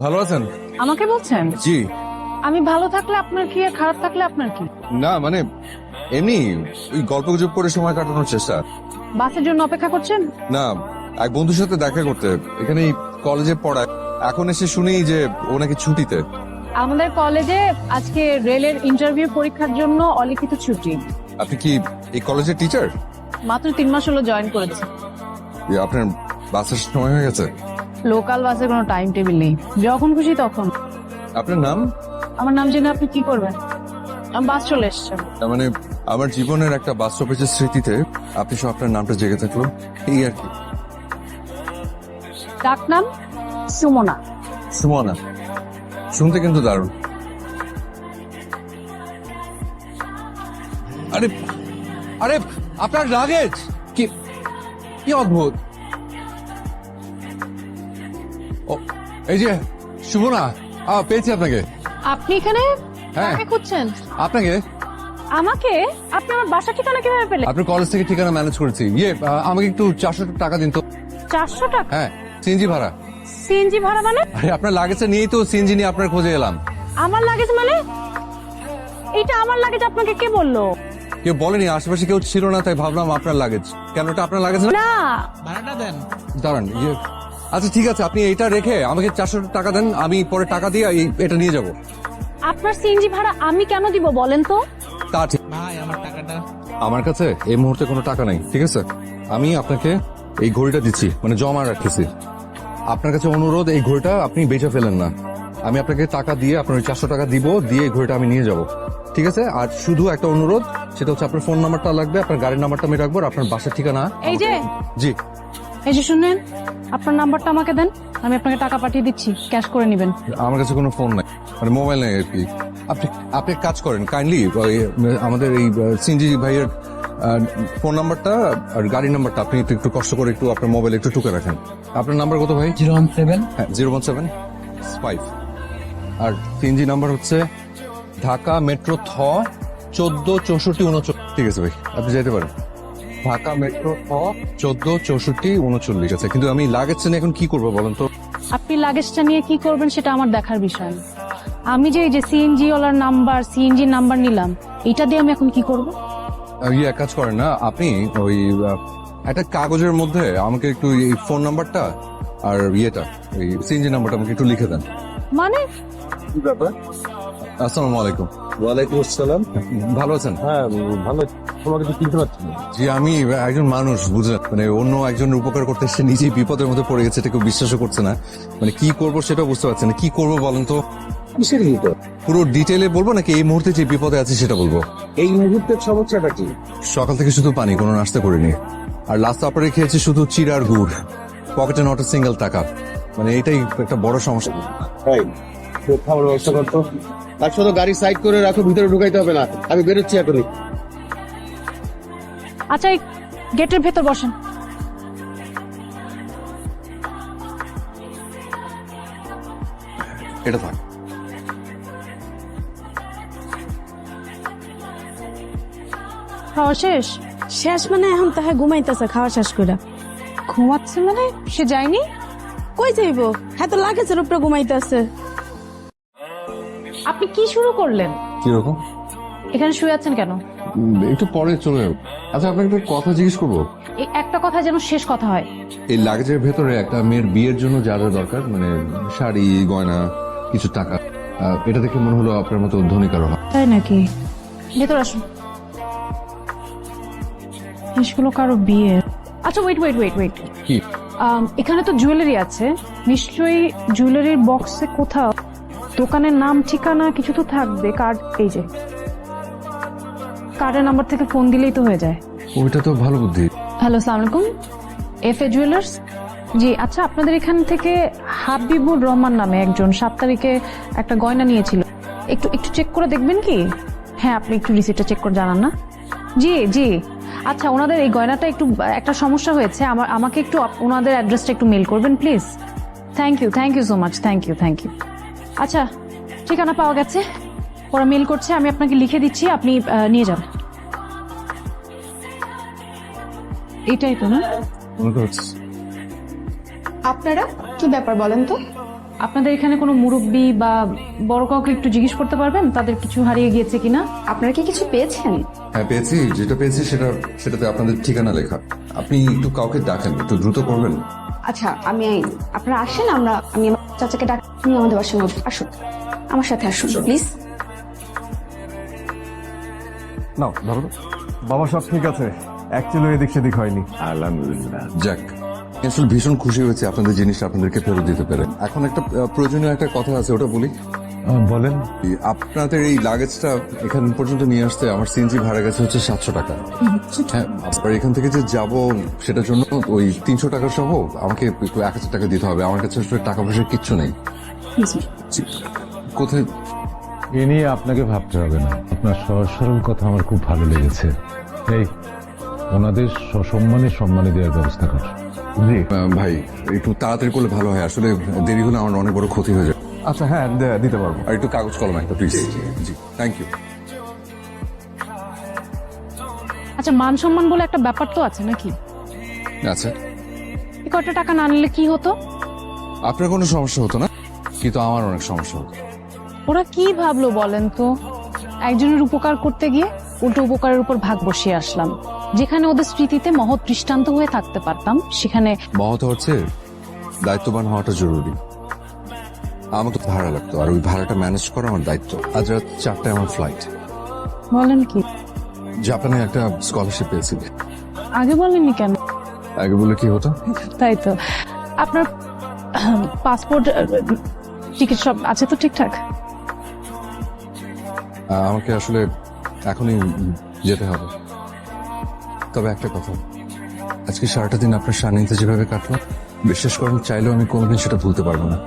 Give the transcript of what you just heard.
ভালো আছেন? আমাকে বলছেন? জি। আমি ভালো থাকলে আপনার কি আর খারাপ থাকলে আপনার কি? না মানে এমনি ওই গল্প গুজব করে সময় কাটানোর চেষ্টা। বাসের জন্য অপেক্ষা করছেন? না এক বন্ধুর সাথে দেখা করতে। এখানে কলেজে পড়ায়। এখন এসে শুনি যে ও নাকি ছুটিতে। আমাদের কলেজে আজকে রেলের ইন্টারভিউ পরীক্ষার জন্য অলিখিত ছুটি। আপনি কি এই কলেজের টিচার? মাত্র তিন মাস হলো জয়েন করেছি। আপনার বাসের সময় হয়ে গেছে? লোকাল বাসে কোনো টাইম টেবিল নেই। যখন খুশি তখন। আপনার নাম? আমার নাম জেনে আপনি কি করবেন? আমি বাস চলে এসছে। তার মানে আমার জীবনের একটা বাস স্টপেজের স্মৃতিতে আপনি সব আপনার নামটা জেগে থাকল। এই আর কি। ডাক নাম? সুমনা। সুমনা। শুনতে কিন্তু দারুণ। আরে আরে আপনার লাগেজ কি কি অদ্ভুত। এই যে সুমনা আ, পেয়েছি আপনাকে। আপনি এখানে হ্যাঁ। কাকে খুঁজছেন? আপনাকে? আমাকে? আপনি আমার বাসা ঠিকানা কীভাবে পেলেন? আপনার কলেজ থেকে ঠিকানা ম্যানেজ করেছি। ইয়ে আ, আমাকে একটু চারশো টাকা দিন তো। চারশো টাকা? হ্যাঁ সিএনজি ভাড়া। সিএনজি ভাড়া মানে? আরে আপনার লাগেজটা নিয়েই তো সিএনজি নিয়ে আপনার খোঁজে এলাম। আমার লাগেজ মানে? এটা আমার লাগেজ আপনাকে কে বলল? কেউ বলেনি আশেপাশে কেউ ছিল না তাই ভাবলাম আপনার লাগেজ কেন ওটা আপনার লাগেজ না? না। ভাড়াটা দেন। দাঁড়ান ইয়ে। আচ্ছা ঠিক আছে আপনি এটা রেখে আমাকে চারশো টাকা দেন আমি পরে টাকা দিয়ে এই- এটা নিয়ে যাব। আপনার সিএনজি ভাড়া আমি কেন দিব বলেন তো? তা ঠিক। ভাই আমার টাকাটা। আমার কাছে এই মুহূর্তে কোনো টাকা নাই ঠিক আছে? আমি আপনাকে এই ঘড়িটা দিচ্ছি মানে জমা রাখতেছি। আপনার কাছে অনুরোধ এই ঘড়িটা আপনি বেচে ফেলেন না। আমি আপনাকে টাকা দিয়ে আপনার ওই চারশো টাকা দিব দিয়ে এই ঘড়িটা আমি নিয়ে যাব। ঠিক আছে? আর শুধু একটা অনুরোধ সেটা হচ্ছে আপনার ফোন নাম্বারটা লাগবে আপনার গাড়ির নাম্বারটা আমি রাখব আর আপনার বাসার ঠিকানা এই যে। জি। এই যে শুনেন আপনার নাম্বারটা আমাকে দেন আমি আপনাকে টাকা পাঠিয়ে দিচ্ছি ক্যাশ করে নেবেন। আমার কাছে কোনো ফোন নাই মানে মোবাইল নাই আর কি। আপনি আপনি এক কাজ করেন কাইন্ডলি আমাদের এই সিনজি ভাইয়ের ফোন নাম্বারটা আর গাড়ি নাম্বারটা আপনি একটু একটু কষ্ট করে একটু আপনার মোবাইল একটু টুকে রাখেন। আপনার নাম্বার কত ভাই? Zero one seven. হ্যাঁ জিরো ওয়ান সেভেন ফাইভ আর সিনজি নাম্বার হচ্ছে ঢাকা মেট্রো থ চোদ্দ চৌষট্টি উনচল্লিশ ঠিক আছে ভাই আপনি যেতে পারেন। ঢাকা মেট্রো থ চোদ্দ চৌষট্টি উনচল্লিশ আছে। কিন্তু আমি লাগেজ নিয়ে এখন কি করব বলেন তো? আপনি লাগেজটা নিয়ে কি করবেন সেটা আমার দেখার বিষয় না। আমি যে এই যে সিএনজি ওলার নাম্বার সিএনজি নাম্বার নিলাম এটা দিয়ে আমি এখন কি করব? আহ, ইয়ে এক কাজ করেন না আপনি ওই আহ, একটা কাগজের মধ্যে আমাকে একটু এই ফোন নাম্বারটা আর ইয়েটা ওই সিএনজি নাম্বারটা আমাকে একটু লিখে দেন। মানে? আসসালামু আলাইকুম। ওয়ালাইকুম আসসালাম। ভালো আছেন? হ্যাঁ ভালো। তোমাকে তো চিনতে পারছি জি আমি একজন মানুষ বুঝলেন? মানে অন্য একজনের উপকার করতে এসে নিজেই বিপদের মধ্যে পড়ে গেছে এটা কেউ বিশ্বাসও করছে না। মানে কি করব সেটা বুঝতে পারছি না। কি করব বলেন তো? কিসের বিপদ? পুরো ডিটেলে বলব নাকি এই মুহূর্তে যে বিপদে আছে সেটা বলব? এই মুহূর্তের সমস্যাটা কি? সকাল থেকে শুধু পানি কোনো নাস্তা করিনি। আর লাস্ট আপারে খেয়েছি শুধু চিড়ার গুড়। পকেটে নট সিঙ্গেল টাকা। মানে এটাই একটা বড় সমস্যা। তাই? খাবার ব্যবস্থা করতো? আর শুধু গাড়ি সাইড করে রাখো ভিতরে ঢুকাইতে হবে না। আমি বেরোচ্ছি এখনই। আচ্ছা এই গেটের ভেতর বসেন। এটা থাক। খাওয়া শেষ? শেষ মানে এখন তাহে ঘুমাইতেছে খাওয়া শেষ করে ঘুমাচ্ছে মানে? সে যায়নি? কই যাইব? হ্যাঁ তো লাগেজের রূপটা ঘুমাইতেছে। আপনি কি শুরু করলেন? কীরকম? এখানে শুয়ে আছেন কেন? একটু পরে চলে যাব। আচ্ছা আপনাকে একটা কথা জিজ্ঞেস করব। একটা কথা যেন শেষ কথা হয়। এই লাগেজের ভেতরে একটা মেয়ের বিয়ের জন্য যা যা দরকার মানে শাড়ি গয়না কিছু টাকা আহ, এটা দেখে মনে হলো আপনার মতো ধনী কারও হয়। তাই নাকি? ভেতর আসুন। জিনিসগুলো কারও বিয়ে। আচ্ছা ওয়েট ওয়েট ওয়েট ওয়েট কি? এখানে তো জুয়েলারি আছে। নিশ্চয়ই জুয়েলারির বক্সে কোথাও দোকানের নাম ঠিকানা কিছু তো থাকবে কার্ড এই যে। কার্ডের নাম্বার থেকে ফোন দিলেই তো হয়ে যায়। ওইটা তো ভালো বুদ্ধি। হ্যালো আলাইকুম। এফ এ জুয়েলার্স জি আচ্ছা আপনাদের এখান থেকে হাবিবুর রহমান নামে একজন সাত তারিখে একটা গয়না নিয়েছিল। একটু একটু চেক করে দেখবেন কি? হ্যাঁ আপনি একটু রিসিপ্টটা চেক করে জানান না। জি জি। আচ্ছা ওনাদের এই গয়নাটা একটু একটা সমস্যা হয়েছে। আমার আমাকে একটু ওনাদের অ্যাড্রেসটা একটু মেল করবেন please thank you thank you so much thank you thank you আচ্ছা ঠিকানা পাওয়া গেছে। ওরা মেল করছে আমি আপনাকে লিখে দিচ্ছি আপনি নিয়ে যান। এটাই তো না আপনারা কি ব্যাপার বলেন তো? আপনাদের এখানে কোনো মুরব্বী বা বড় কাউকে একটু জিজ্ঞেস করতে পারবেন? তাদের কিছু হারিয়ে গিয়েছে কিনা? আপনারা কি কিছু পেয়েছেন? হ্যাঁ পেয়েছি। যেটা পেয়েছি সেটা সেটাতে আপনাদের ঠিকানা লেখা। আপনি একটু কাউকে ডাকেন একটু দ্রুত করবেন। আচ্ছা আমি আপনারা আসেন আমরা আমি আমার চাচাকে ডাক আপনি আমাদের বাসার মধ্যে আসুন। আমার সাথে আসুন প্লিজ। নাও ধরো। বাবা সব ঠিক আছে। অ্যাকচুয়ালি এদিক সেদিক হয়নি। আলহামদুলিল্লাহ। যাক আসলে ভীষণ খুশি হয়েছে আপনাদের জিনিসটা আপনাদেরকে ফেরত দিতে পেরে। এখন একটা প্রয়োজনীয় একটা কথা আছে ওটা বলি? বলেন। আপনাদের এই লাগেজটা এখান পর্যন্ত নিয়ে আসতে আমার সিএনজি ভাড়া গেছে হচ্ছে সাতশো টাকা। হ্যাঁ আবার এখান থেকে যে যাব সেটার জন্য ওই তিনশো টাকা সহ আমাকে এক হাজার টাকা দিতে হবে। আমার কাছে আসলে টাকা পয়সা কিচ্ছু নেই। কোথায়? এ নিয়ে আপনাকে ভাবতে হবে না। আপনার সহজ সরল কথা আমার খুব ভালো লেগেছে। এই ওনাদের সসম্মানে সম্মানে দেওয়ার ব্যবস্থা কর। জি ভাই একটু তাড়াতাড়ি করলে ভালো হয়। আসলে দেরি হলে আমার অনেক বড় ক্ষতি হয়ে যায়। আচ্ছা হ্যাঁ দিতে পারব। আর একটু কাগজ কলম একটা প্লিজ জি থ্যাংক ইউ আচ্ছা মান সম্মান বলে একটা ব্যাপার তো আছে নাকি? আচ্ছা এই কয়টা টাকা না নিলে কি হতো? আপনার কোনো সমস্যা হতো না? কিন্তু আমার অনেক সমস্যা হতো। ওরা কি ভাবলো বলেন তো? একজনের উপকার করতে গিয়ে উল্টো উপকারের উপর ভাগ বসিয়ে আসলাম। যেখানে ওদের স্মৃতিতে মহৎ দৃষ্টান্ত হয়ে থাকতে পারতাম সেখানে মহত হচ্ছে দায়িত্ববান হওয়াটা জরুরি। আমাকে ভাড়া লাগতো আর ওই ভাড়াটা ম্যানেজ করা আমার দায়িত্ব। আজ রাত চারটায় আমার ফ্লাইট বলেন কি? জাপানে একটা স্কলারশিপ পেয়েছি। আগে বলেননি কেন? আগে বলে কি হতো? তাই তো। আপনার পাসপোর্ট টিকিট সব আছে তো ঠিকঠাক? আমাকে আসলে এখনই যেতে হবে। তবে একটা কথা, আজকে সারাটা দিন আপনার সান্নিধ্যে যেভাবে কাটলো, বিশ্বাস করেন, চাইলেও আমি কোনোদিন সেটা ভুলতে পারব না।